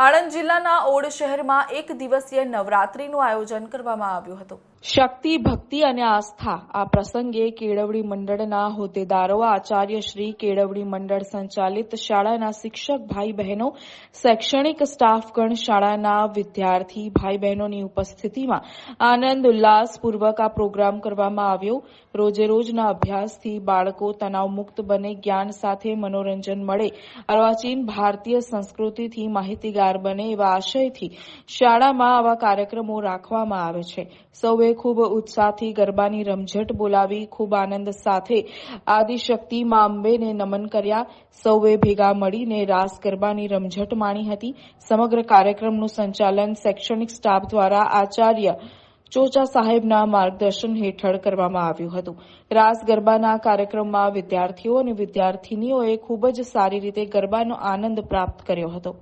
આણંદ જિલ્લાના ઓડ શહેરમાં એક દિવસીય નવરાત્રીનું આયોજન કરવામાં આવ્યું હતું. શક્તિ, ભક્તિ અને આસ્થા આ પ્રસંગે કેળવણી મંડળના હોદ્દેદારો, આચાર્ય શ્રી કેળવણી મંડળ સંચાલિત શાળાના શિક્ષક ભાઈ બહેનો શૈક્ષણિક સ્ટાફગણ શાળાના વિદ્યાર્થી ભાઈ બહેનોની ઉપસ્થિતિમાં આનંદ ઉલ્લાસપૂર્વક આ પ્રોગ્રામ કરવામાં આવ્યો. રોજે રોજના અભ્યાસથી બાળકો તણાવમુક્ત બને, જ્ઞાન સાથે મનોરંજન મળે. અર્વાચીન ભારતીય સંસ્કૃતિથી માહિતીગાર બને એવા આશયથી શાળામાં આવા કાર્યક્રમો રાખવામાં આવે છે. સૌએ ખૂબ ઉત્સાહથી ગરબાની રમઝટ બોલાવી, ખૂબ આનંદ સાથે આદિશક્તિ મા અંબેને નમન કર્યા. સૌએ ભેગા મળીને રાસ ગરબાની રમઝટ માણી હતી. સમગ્ર કાર્યક્રમનું સંચાલન શૈક્ષણિક સ્ટાફ દ્વારા આચાર્ય ચોચા સાહેબના માર્ગદર્શન હેઠળ કરવામાં આવ્યું હતું. રાસ ગરબાના કાર્યક્રમમાં વિદ્યાર્થીઓ અને વિદ્યાર્થિનીઓએ ખૂબ જ સારી રીતે ગરબાનો આનંદ પ્રાપ્ત કર્યો હતો.